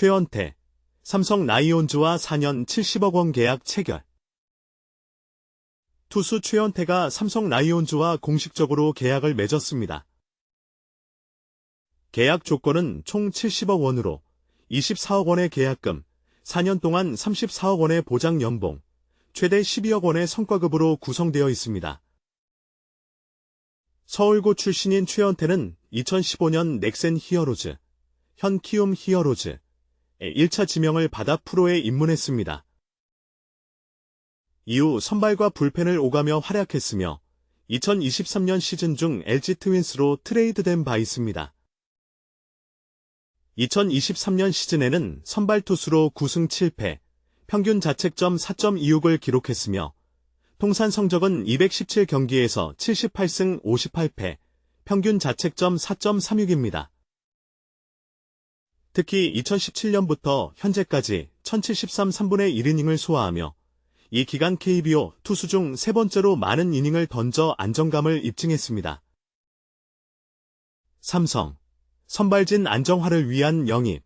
최원태, 삼성 라이온즈와 4년 70억 원 계약 체결. 투수 최원태가 삼성 라이온즈와 공식적으로 계약을 맺었습니다. 계약 조건은 총 70억 원으로 24억 원의 계약금, 4년 동안 34억 원의 보장 연봉, 최대 12억 원의 성과급으로 구성되어 있습니다. 서울고 출신인 최연태는 2015년 넥센 히어로즈, 현 키움 히어로즈, 1차 지명을 받아 프로에 입문했습니다. 이후 선발과 불펜을 오가며 활약했으며 2023년 시즌 중 LG 트윈스로 트레이드된 바 있습니다. 2023년 시즌에는 선발 투수로 9승 7패, 평균 자책점 4.26을 기록했으며 통산 성적은 217경기에서 78승 58패, 평균 자책점 4.36입니다. 특히 2017년부터 현재까지 1073 3분의 1이닝을 소화하며 이 기간 KBO 투수 중 세 번째로 많은 이닝을 던져 안정감을 입증했습니다. 삼성 선발진 안정화를 위한 영입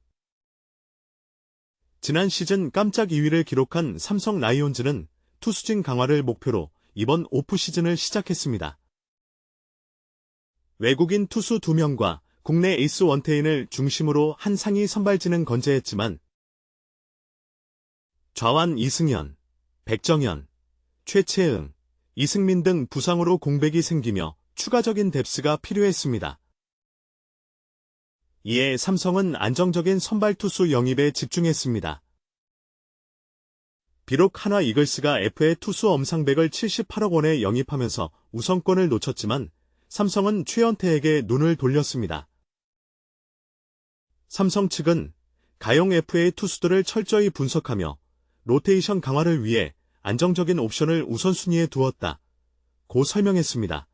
지난 시즌 깜짝 2위를 기록한 삼성 라이온즈는 투수진 강화를 목표로 이번 오프 시즌을 시작했습니다. 외국인 투수 2명과 국내 에이스 원태인을 중심으로 한 상위 선발진은 건재했지만 좌완 이승현, 백정현, 최채응, 이승민 등 부상으로 공백이 생기며 추가적인 뎁스가 필요했습니다. 이에 삼성은 안정적인 선발 투수 영입에 집중했습니다. 비록 한화 이글스가 FA 투수 엄상백을 78억 원에 영입하면서 우선권을 놓쳤지만 삼성은 최연태에게 눈을 돌렸습니다. 삼성 측은 가용 FA 투수들을 철저히 분석하며 로테이션 강화를 위해 안정적인 옵션을 우선순위에 두었다. 고 설명했습니다.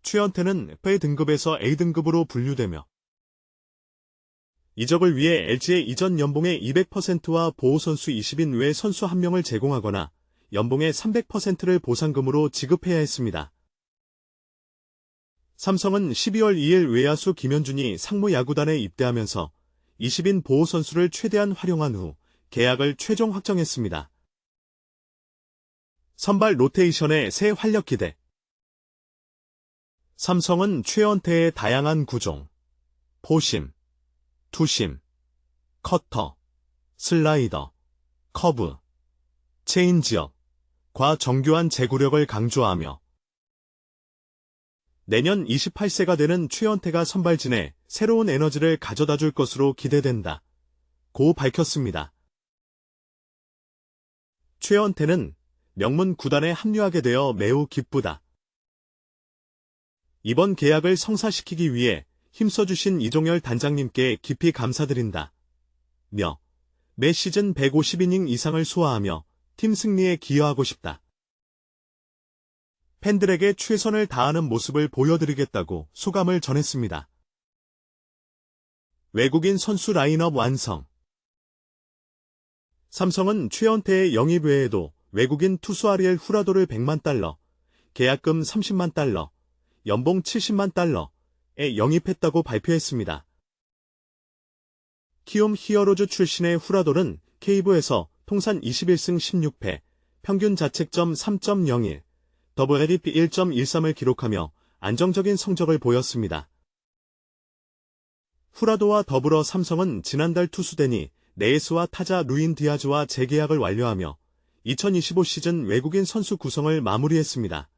최연태는 FA 등급에서 A등급으로 분류되며 이적을 위해 LG의 이전 연봉의 200%와 보호선수 20인 외 선수 한 명을 제공하거나 연봉의 300%를 보상금으로 지급해야 했습니다. 삼성은 12월 2일 외야수 김현준이 상무 야구단에 입대하면서 20인 보호 선수를 최대한 활용한 후 계약을 최종 확정했습니다. 선발 로테이션의 새 활력 기대 삼성은 최연태의 다양한 구종, 포심, 투심, 커터, 슬라이더, 커브, 체인지업, 과 정교한 제구력을 강조하며 내년 28세가 되는 최연태가 선발진에 새로운 에너지를 가져다 줄 것으로 기대된다. 고 밝혔습니다. 최연태는 명문 구단에 합류하게 되어 매우 기쁘다. 이번 계약을 성사시키기 위해 힘써주신 이종열 단장님께 깊이 감사드린다. 며, 매 시즌 150이닝 이상을 소화하며 팀 승리에 기여하고 싶다. 팬들에게 최선을 다하는 모습을 보여드리겠다고 소감을 전했습니다. 외국인 선수 라인업 완성 삼성은 최연태의 영입 외에도 외국인 투수 아리엘 후라도를 100만 달러, 계약금 30만 달러, 연봉 70만 달러에 영입했다고 발표했습니다. 키움 히어로즈 출신의 후라도는 K부에서 통산 21승 16패, 평균 자책점 3.01, WLEP 1.13을 기록하며 안정적인 성적을 보였습니다. 후라도와 더불어 삼성은 지난달 투수대니 네이스와 타자 루인 디아즈와 재계약을 완료하며 2025 시즌 외국인 선수 구성을 마무리했습니다.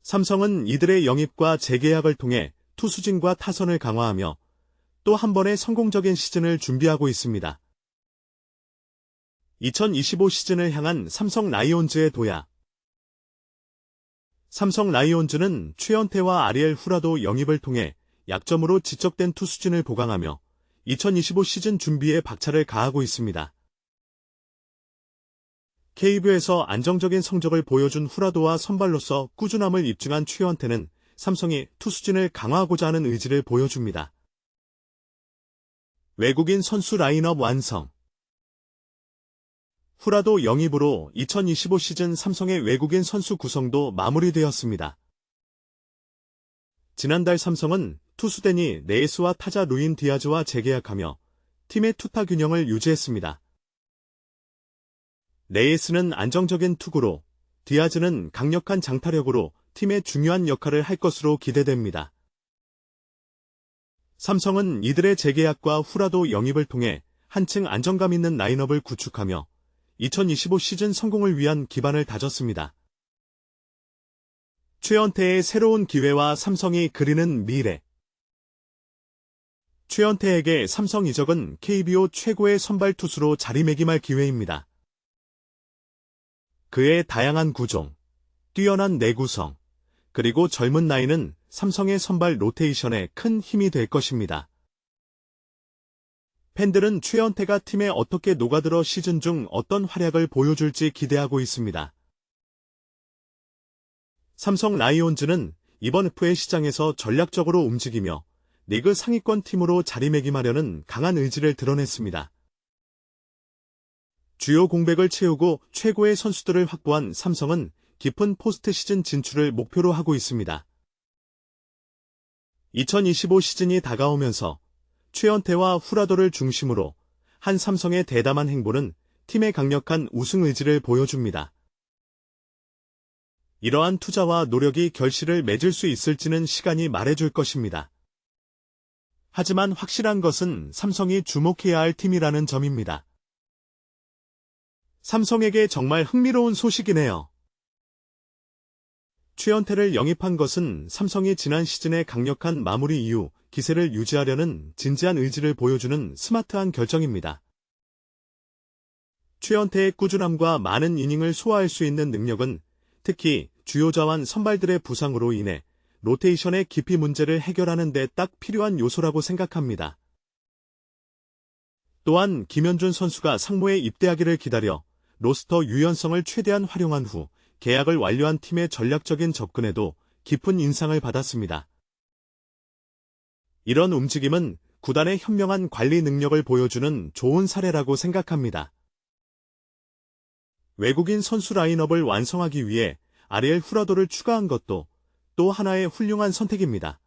삼성은 이들의 영입과 재계약을 통해 투수진과 타선을 강화하며 또 한 번의 성공적인 시즌을 준비하고 있습니다. 2025 시즌을 향한 삼성 라이온즈의 도약 삼성 라이온즈는 최연태와 아리엘 후라도 영입을 통해 약점으로 지적된 투수진을 보강하며 2025 시즌 준비에 박차를 가하고 있습니다. KB에서 안정적인 성적을 보여준 후라도와 선발로서 꾸준함을 입증한 최연태는 삼성이 투수진을 강화하고자 하는 의지를 보여줍니다. 외국인 선수 라인업 완성 후라도 영입으로 2025 시즌 삼성의 외국인 선수 구성도 마무리되었습니다. 지난달 삼성은 투수 데니 네이스와 타자 루인 디아즈와 재계약하며 팀의 투타 균형을 유지했습니다. 레이스는 안정적인 투구로, 디아즈는 강력한 장타력으로 팀의 중요한 역할을 할 것으로 기대됩니다. 삼성은 이들의 재계약과 후라도 영입을 통해 한층 안정감 있는 라인업을 구축하며 2025 시즌 성공을 위한 기반을 다졌습니다. 최연태의 새로운 기회와 삼성이 그리는 미래 최연태에게 삼성 이적은 KBO 최고의 선발 투수로 자리매김할 기회입니다. 그의 다양한 구종, 뛰어난 내구성, 그리고 젊은 나이는 삼성의 선발 로테이션에 큰 힘이 될 것입니다. 팬들은 최연태가 팀에 어떻게 녹아들어 시즌 중 어떤 활약을 보여줄지 기대하고 있습니다. 삼성 라이온즈는 이번 FA 시장에서 전략적으로 움직이며 리그 상위권 팀으로 자리매김하려는 강한 의지를 드러냈습니다. 주요 공백을 채우고 최고의 선수들을 확보한 삼성은 깊은 포스트 시즌 진출을 목표로 하고 있습니다. 2025 시즌이 다가오면서 최연태와 후라도를 중심으로 한 삼성의 대담한 행보는 팀의 강력한 우승 의지를 보여줍니다. 이러한 투자와 노력이 결실을 맺을 수 있을지는 시간이 말해줄 것입니다. 하지만 확실한 것은 삼성이 주목해야 할 팀이라는 점입니다. 삼성에게 정말 흥미로운 소식이네요. 최연태를 영입한 것은 삼성이 지난 시즌의 강력한 마무리 이후 기세를 유지하려는 진지한 의지를 보여주는 스마트한 결정입니다. 최연태의 꾸준함과 많은 이닝을 소화할 수 있는 능력은 특히 주요 자완 선발들의 부상으로 인해 로테이션의 깊이 문제를 해결하는 데 딱 필요한 요소라고 생각합니다. 또한 김현준 선수가 상무에 입대하기를 기다려 로스터 유연성을 최대한 활용한 후 계약을 완료한 팀의 전략적인 접근에도 깊은 인상을 받았습니다. 이런 움직임은 구단의 현명한 관리 능력을 보여주는 좋은 사례라고 생각합니다. 외국인 선수 라인업을 완성하기 위해 아리엘 후라도를 추가한 것도 또 하나의 훌륭한 선택입니다.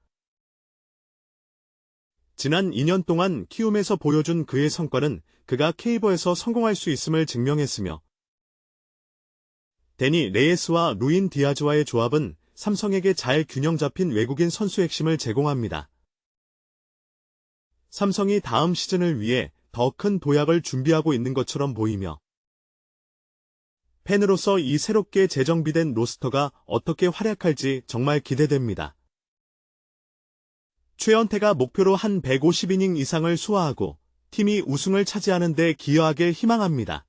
지난 2년 동안 키움에서 보여준 그의 성과는 그가 케이버에서 성공할 수 있음을 증명했으며 데니 레이스와 루인 디아즈와의 조합은 삼성에게 잘 균형 잡힌 외국인 선수 핵심을 제공합니다. 삼성이 다음 시즌을 위해 더 큰 도약을 준비하고 있는 것처럼 보이며 팬으로서 이 새롭게 재정비된 로스터가 어떻게 활약할지 정말 기대됩니다. 최연태가 목표로 한 150이닝 이상을 소화하고 팀이 우승을 차지하는 데 기여하길 희망합니다.